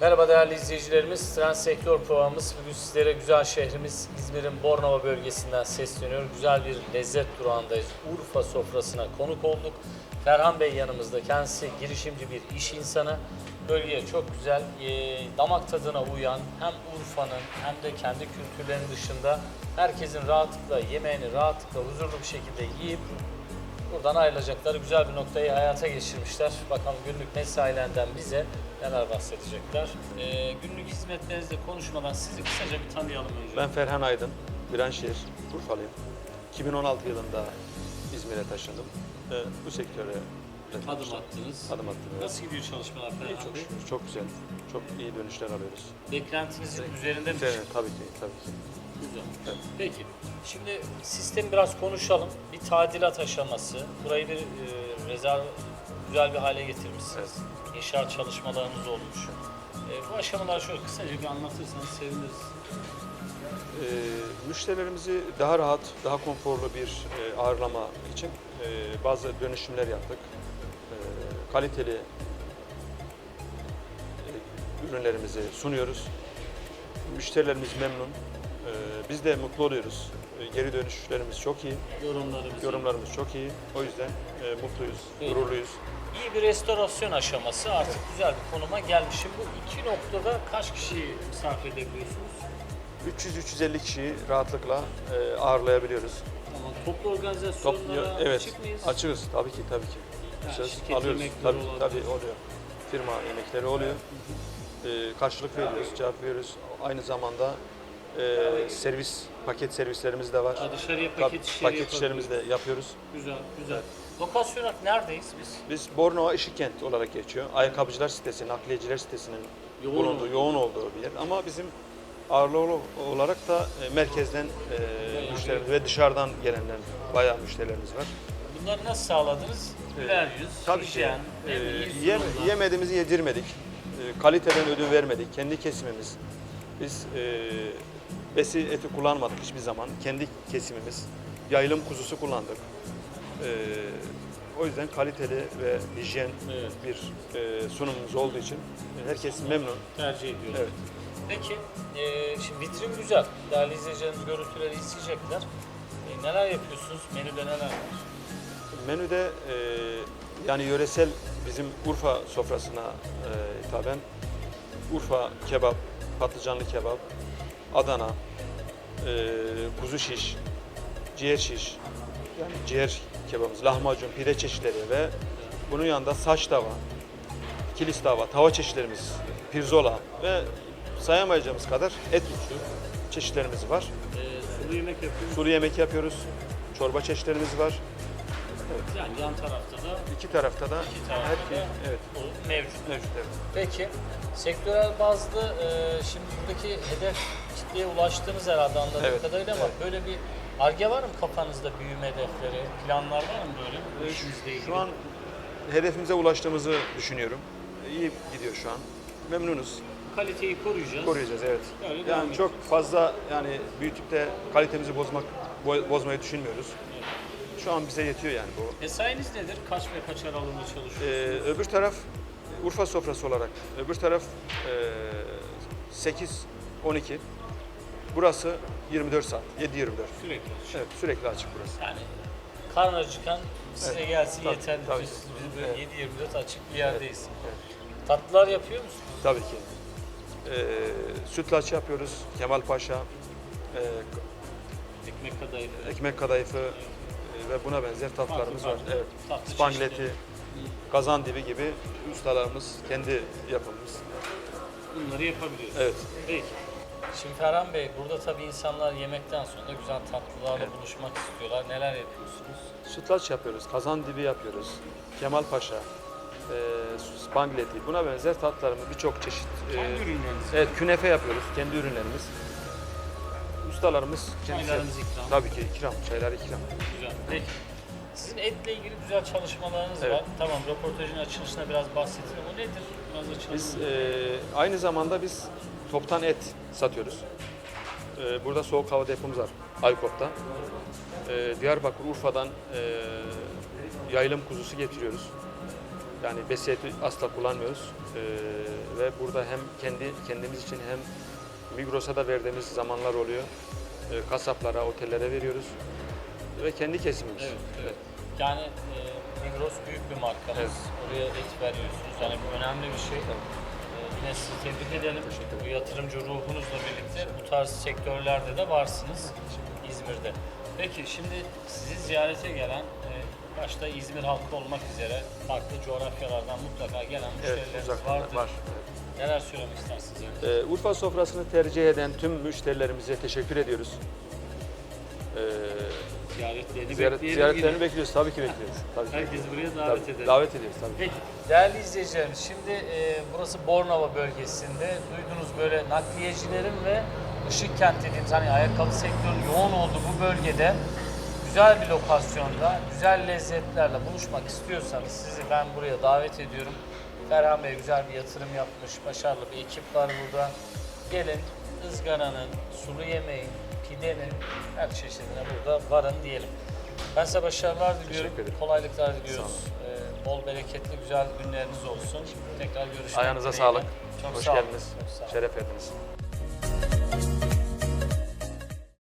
değerli izleyicilerimiz. Trend Sektör programımız bugün sizlere güzel şehrimiz İzmir'in Bornova bölgesinden sesleniyor. Güzel bir lezzet durağındayız. Urfa sofrasına konuk olduk. Ferhan Bey yanımızda. Kendisi girişimci bir iş insanı. Bölgeye çok güzel, e, damak tadına uyan hem Urfa'nın hem de kendi kültürlerinin dışında herkesin rahatlıkla yemeğini rahatlıkla huzurlu bir şekilde yiyip Buradan ayrılacakları güzel bir noktayı hayata geçirmişler. Bakalım günlük mesailerinden bize neler bahsedecekler. Ee, günlük hizmetlerinizle konuşmadan sizi kısaca bir tanıyalım önce. Ben Ferhan Aydın, Viranşehir, Urfalıyım. 2016 yılında İzmir'e taşındım. Ee, bu sektöre Adım attınız. adım attım. evet. Nasıl gidiyor çalışmalar İyi, Ferhan çok Bey? şükür, çok güzel. Çok iyi dönüşler alıyoruz. Beklentinizin üzerinde mi? Evet, tabii ki, tabii ki. Güzel. Evet. Peki, şimdi sistemi biraz konuşalım. Bir tadilat aşaması. Burayı bir e, rezerv güzel bir hale getirmişsiniz. İnşaat çalışmalarınız olmuş. E, bu aşamaları şöyle kısaca bir anlatırsanız seviniriz. Ee, müşterilerimizi daha rahat, daha konforlu bir e, ağırlama için e, bazı dönüşümler yaptık. E, kaliteli e, ürünlerimizi sunuyoruz. Müşterilerimiz memnun. E, biz de mutlu oluyoruz. E, geri dönüşlerimiz çok iyi, Yorumlarımız. yorumlarımız çok iyi. O yüzden e, mutluyuz, İyi. gururluyuz. İyi bir restorasyon aşaması artık güzel bir konuma gelmiş. Şimdi bu iki noktada kaç kişiyi misafir edebiliyorsunuz? 300-350 kişiyi rahatlıkla e, ağırlayabiliyoruz. Tamam. Toplu organizasyonlara Top, evet, açık mıyız? açığız tabii ki tabii ki. Yani Söz şirket alıyoruz. yemekleri Tabii, olabilir. tabii oluyor. Firma yemekleri oluyor. Ee, karşılık veriyoruz, cevap veriyoruz. Aynı zamanda e, servis, paket servislerimiz de var. Ha, dışarıya Tabii, paket işleri paket işlerimizi de yapıyoruz. Güzel, güzel. Lokasyon olarak neredeyiz biz? Biz Bornova Işıkkent olarak geçiyor. Ayakkabıcılar sitesi, nakliyeciler sitesinin Yoğun bulunduğu, olduğu. yoğun olduğu bir yer. Ama bizim ağırlığı olarak da e, merkezden e, müşterilerimiz ve dışarıdan gelenler bayağı müşterilerimiz var. Bunları nasıl sağladınız? Güler yüz, Tabii ki. hijyen? İyi yem- sunumlar. yemediğimizi yedirmedik. Ee, kaliteden ödün vermedik. Kendi kesimimiz. Biz e, besi eti kullanmadık hiçbir zaman. Kendi kesimimiz. Yayılım kuzusu kullandık. Ee, o yüzden kaliteli ve hijyen Evet. bir e, sunumumuz olduğu için herkes memnun. tercih ediyoruz. Evet. Peki, e, şimdi vitrin güzel. Değerli izleyicilerimiz görüntüleri isteyecekler. E, neler yapıyorsunuz? Menüde neler var? Menüde e, yani yöresel bizim Urfa sofrasına e, hitaben Urfa kebap, patlıcanlı kebap, Adana, e, kuzu şiş, ciğer şiş, yani ciğer kebabımız, lahmacun, pide çeşitleri ve bunun yanında saç tava, kilis tava, tava çeşitlerimiz, pirzola ve sayamayacağımız kadar et çeşitlerimiz var. E, sulu yemek yapıyoruz. Sulu yemek yapıyoruz, çorba çeşitlerimiz var. Yani yan tarafta da İki tarafta da İki tarafta her da- evet mevcut. mevcut evet. Peki, sektörel bazlı e, şimdi buradaki hedef kitleye ulaştığınız herhalde anladığım Evet, kadarıyla ama böyle bir arge var mı kafanızda büyüme hedefleri, planlar var mı böyle bu işinizle ilgili? Şu an hedefimize ulaştığımızı düşünüyorum. İyi gidiyor şu an. Memnunuz. kaliteyi koruyacağız. Koruyacağız evet. Öyle devam Yani çok fazla yani büyütüp de kalitemizi bozmak bo- bozmayı düşünmüyoruz. Şu an bize yetiyor yani bu. Mesainiz nedir? Kaç ve kaç aralığında Ee, çalışıyorsunuz? öbür taraf Urfa sofrası olarak. Öbür taraf e, 8 12. Burası 24 saat. 7 24. Sürekli. Evet, sürekli açık burası. Yani karnı acıkan size Evet, gelsin tabii, yeterli. tabii. Biz, biz böyle Evet. 7-24 açık bir yerdeyiz. Evet. Tatlılar yapıyor musunuz? Tabii ki. Ee, sütlaç yapıyoruz. Kemal Paşa, e, Ekmek kadayıfı. ekmek kadayıfı ve buna benzer tatlılarımız Farklı var. farklı Evet. tatlı Spangleti, kazan dibi gibi ustalarımız kendi yapımımız. Bunları yapabiliyoruz. Evet. Peki. Şimdi Ferhan Bey, burada tabii insanlar yemekten sonra güzel tatlılarla Evet. buluşmak istiyorlar. Neler yapıyorsunuz? Sütlaç yapıyoruz, kazan dibi yapıyoruz. Kemal Paşa, e, spangleti, buna benzer tatlılarımız birçok çeşit. e, Kendi ürünleriniz. Evet, künefe yapıyoruz, kendi ürünlerimiz. Ustalarımız kendisi. İkram. Tabii ki ikram, çaylar ikram. Güzel. Peki. Sizin etle ilgili güzel çalışmalarınız Evet. var. Tamam, röportajın açılışına biraz bahsettin ama nedir? Biraz açalım. Biz e, aynı zamanda biz toptan et satıyoruz. E, burada soğuk hava depomuz var Aykop'ta. E, Diyarbakır, Urfa'dan e, yayılım kuzusu getiriyoruz. Yani besiyeti asla kullanmıyoruz. Ee, ve burada hem kendi kendimiz için hem Migros'a da verdiğimiz zamanlar oluyor. Ee, kasaplara, otellere veriyoruz. Ve kendi kesimimiz. Evet, evet. Yani e, Migros büyük bir markamız. Evet. Oraya et veriyorsunuz. Yani bu önemli bir şey. E, yine sizi tebrik edelim. Bu yatırımcı ruhunuzla birlikte bu tarz sektörlerde de varsınız İzmir'de. Peki şimdi sizi ziyarete gelen e, başta İzmir halkı olmak üzere farklı coğrafyalardan mutlaka gelen Evet, müşterileriniz uzaktan vardır. var. Neler söylemek istersiniz? Ee, Urfa sofrasını tercih eden tüm müşterilerimize teşekkür ediyoruz. Ee, Ziyaretlerini ziyaret, bekleyelim ziyaretlerini yine. bekliyoruz. Tabii ki bekliyoruz. Tabii ki Herkesi buraya davet Tabii, edelim. Davet ediyoruz tabii. Peki değerli izleyicilerimiz şimdi e, burası Bornova bölgesinde duydunuz böyle nakliyecilerin ve ışık kent dediğimiz hani ayakkabı sektörünün yoğun olduğu bu bölgede güzel bir lokasyonda güzel lezzetlerle buluşmak istiyorsanız sizi ben buraya davet ediyorum. Ferhan Bey güzel bir yatırım yapmış, başarılı bir ekip var burada. Gelin ızgaranın, sulu yemeğin, pidenin her çeşidine burada varın diyelim. Ben size başarılar diliyorum, kolaylıklar diliyoruz. Ee, bol bereketli güzel günleriniz olsun. Tekrar görüşmek Ayağınıza dileğiyle. sağlık. Çok Hoş sağ olun. geldiniz. Çok sağ olun. Şeref verdiniz.